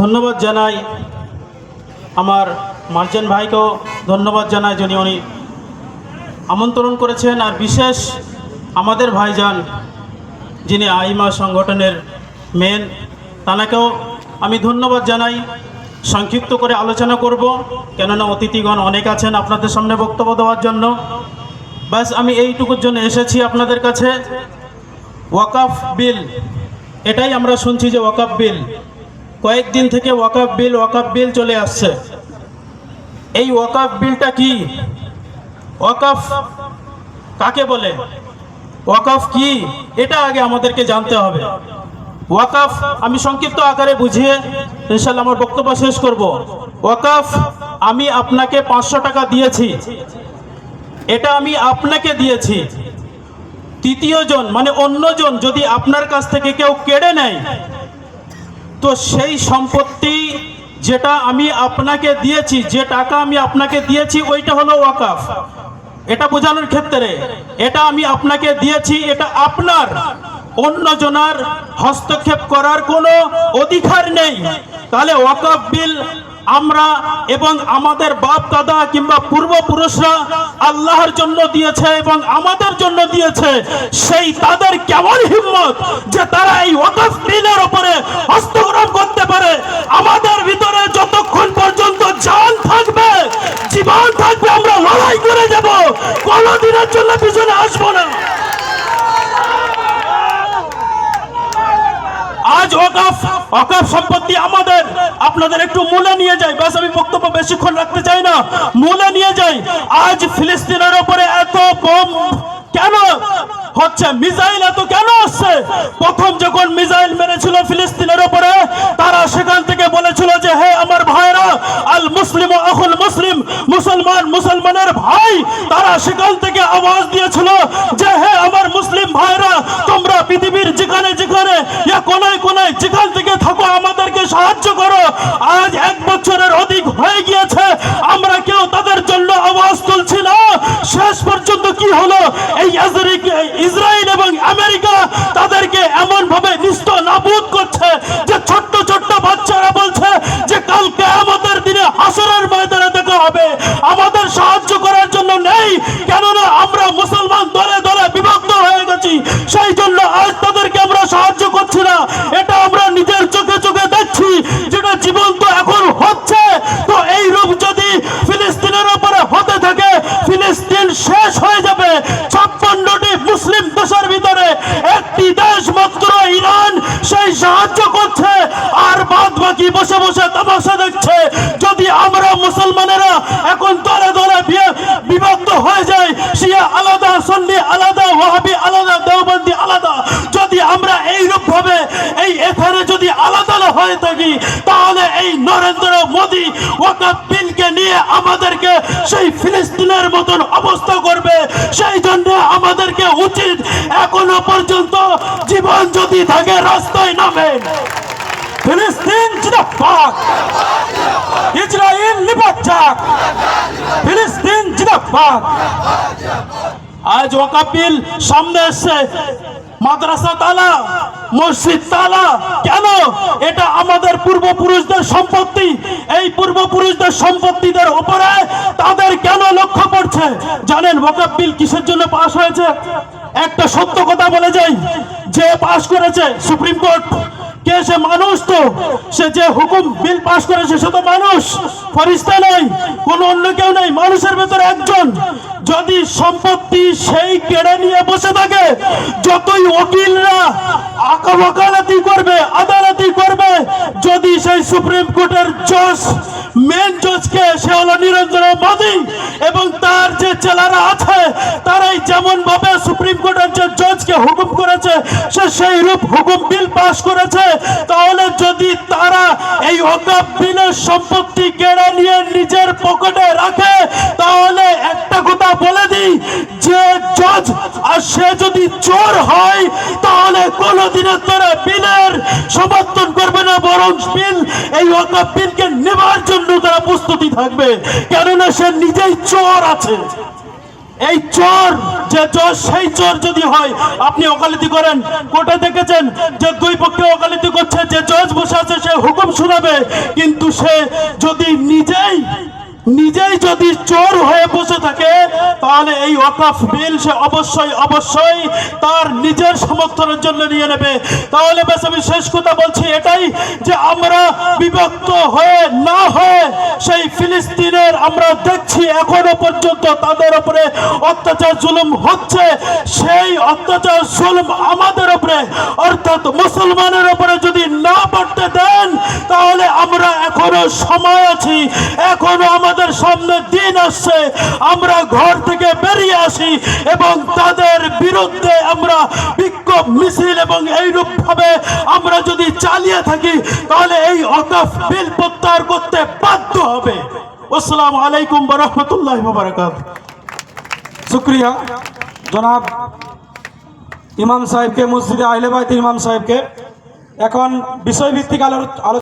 ধন্যবাদ জানাই আমার মার্চেন্ট ভাইকেও ধন্যবাদ জানাই যিনি উনি আমন্ত্রণ করেছেন। আর বিশেষ আমাদের ভাইজান, যিনি আইমা সংগঠনের মেন তানাকেও আমি ধন্যবাদ জানাই। সংক্ষিপ্ত করে আলোচনা করব, কেননা অতিথিগণ অনেক আছেন আপনাদের সামনে বক্তব্য দেওয়ার জন্য। ব্যাস, আমি এইটুকুর জন্য এসেছি আপনাদের কাছে। ওয়াকাফ বিল, এটাই আমরা শুনছি যে ওয়াকাফ বিল। কয়েকদিন থেকে ওয়াকাফ বিল ওয়াকাফ বিল চলে আসছে। এই ওয়াকাফ বিলটা কি? ওয়াকাফ কাকে বলে? ওয়াকাফ কি? এটা আগে আমাদেরকে জানতে হবে। ওয়াকাফ, আমি সংক্ষিপ্ত আকারে বুঝিয়ে ইনশাল্লাহ আমার বক্তব্য শেষ করব। ওয়াকাফ, আমি আপনাকে পাঁচশো টাকা দিয়েছি। এটা আমি আপনাকে দিয়েছি। তৃতীয় জন মানে অন্যজন যদি আপনার কাছ থেকে কেউ কেড়ে নেয় তো সেই সম্পত্তি যেটা আমি আপনাকে দিয়েছি, যে টাকা আমি আপনাকে দিয়েছি, ওইটা হলো ওয়াকাফ। এটা বোঝানোর ক্ষেত্রে এটা আমি আপনাকে দিয়েছি, এটা আপনার। অন্যজনার হস্তক্ষেপ করার কোনো অধিকার নেই। তাহলে ওয়াকাফ বিল আমরা এবং আমাদের বাপ দাদা কিংবা পূর্বপুরুষরা আল্লাহর জন্য দিয়েছে এবং আমাদের জন্য দিয়েছে, সেই তাদের কেমন হিম্মত যে তারা এই ওয়াকফ বিলের উপরে হস্তগ্রহণ করতে পারে? প্রথম যখন মেরেছিল ফিলিস্তিনের তারা সেখান থেকে বলেছিল যে, হে আমার ভাইরা আল মুসলিম ও আখুল মুসলিম, মুসলমান, মুসলমানের ভাই, তারা সেখান থেকে আওয়াজ দিয়েছিল যে হে আমার মুসলিম ভাইরা তোমরা পৃথিবীর যেখানে যেখানে ইয়া কোনায় কোনায় যেখান থেকে থাকো আমাদেরকে সাহায্য করো। আজ এক বসে বসে তামাশা দেখছে। যদি আমরা মুসলমানেরা এখন দলে দলে বিয়ে- বিভক্ত হয়ে যায় শিয়া আলাদা, সন্নি আলাদা, ওয়াহাবি আলাদা, দেওবন্দি আলাদা। যদি আমরা এইরূপ ভাবে এই এখানে যদি আলাদা হয়ে থাকি, তাহলে এই নরেন্দ্র মোদী ওয়াকাব বিলকে নিয়ে আমাদেরকে সেই ফিলিস্তিনের মতন অবস্থা করবে। সেই জন্য আমাদেরকে উচিত এখনও পর্যন্ত জীবন যদি থাকে, রাস্তায় নামেন ফিলিস্তিন জিন্দাবাদ। ইসরায়েল নিপাত ফিলিস্তিন জিন্দাবাদ। আজ ওয়াকাবিল সামনে এসছে। মাদ্রাসা তালা, মসজিদ তালা, কেন? এটা আমাদের পূর্বপুরুষদের সম্পত্তি। এই পূর্বপুরুষদের সম্পত্তিদের উপরে তাদের কেন লক্ষ্য পড়ছে? জানেন ওয়াকাবিল কিসের জন্য পাশ হয়েছে? একটা সত্য কথা বলে যাই। যে পাশ করেছে সুপ্রিম কোর্ট কে সে মানুষ তো, সে যে হুকুম বিল পাশ করেছে সে তো মানুষ। ফরিস্তা নয়, কোন অন্য কেউ নেই মানুষের ভেতরে একজন। যদি সম্পত্তি সেই কেড়ে নিয়ে বসে থাকে, যতই উকিলরা আঁকা ওকালতি করবে, আদালতি করবে, যদি সেই সুপ্রিম কোর্টের জজ মেন জজকে সে হলো নিরঞ্জন মোদী এবং তার যে চেলারা আছে, তারাই যেমন ভাবে সুপ্রিম যে হুকুম করেছে, সে সেই রূপ হুকুম বিল পাশ করেছে। তাহলে যদি তারা এই ওকাব বিলের সম্পত্তি কেড়ে নিয়ে নিজের পকেটে রাখে, তাহলে একটা কথা বলে দিই, যে জজ আর সে যদি চোর হয়, তাহলে কোনোদিনের তারা বিলের সমর্থন করবে না, বরং বিল এই ওয়াকাব বিলকে নেবার জন্য তারা প্রস্তুতি থাকবে। কেননা সে নিজেই চোর আছে। এই চোর, যে চোর, সেই চোর যদি হয়, আপনি ওকালতি করেন। কোর্টে দেখেছেন যে দুই পক্ষে ওকালতি করছে, যে জজ বসে আছে, সে হুকুম শুনাবে, কিন্তু সে যদি নিজেই নিজেই যদি চোর হয়ে বসে থাকে, তাহলে এই ওয়াকাফ বিল সে অবশ্যই অবশ্যই তার নিজের সমর্থনের জন্য নিয়ে নেবে। তাহলে বেশ, আমি শেষ কথা বলছি এটাই যে আমরা বিভক্ত হয়ে না হয়ে সেই ফিলিস্তিনের আমরা দেখছি, এখনও পর্যন্ত তাদের উপরে অত্যাচার, জুলুম হচ্ছে। সেই অত্যাচার, জুলুম আমাদের উপরে, অর্থাৎ মুসলমানের উপরে যদি না পড়তে দেন, তাহলে আমরা এখনও সময় আছি, এখনও সামনে দিন আসছে, আমরা ঘর থেকে বেরিয়ে আসি এবং তাদের বিরুদ্ধে আমরা বিক্ষোভ মিছিল এবং এইরূপ ভাবে আমরা যদি চালিয়ে থাকি, তাহলে এই অকাফ বিল প্রত্যাহার করতে বাধ্য হবে। আসসালামু আলাইকুম রহমতুল্লাহ বারাকাত শুক্রিয়া। জনাব ইমাম সাহেবকে, মসজিদে আহলে বাইত ইমাম সাহেবকে। এখন বিষয়ভিত্তিক আলো আলো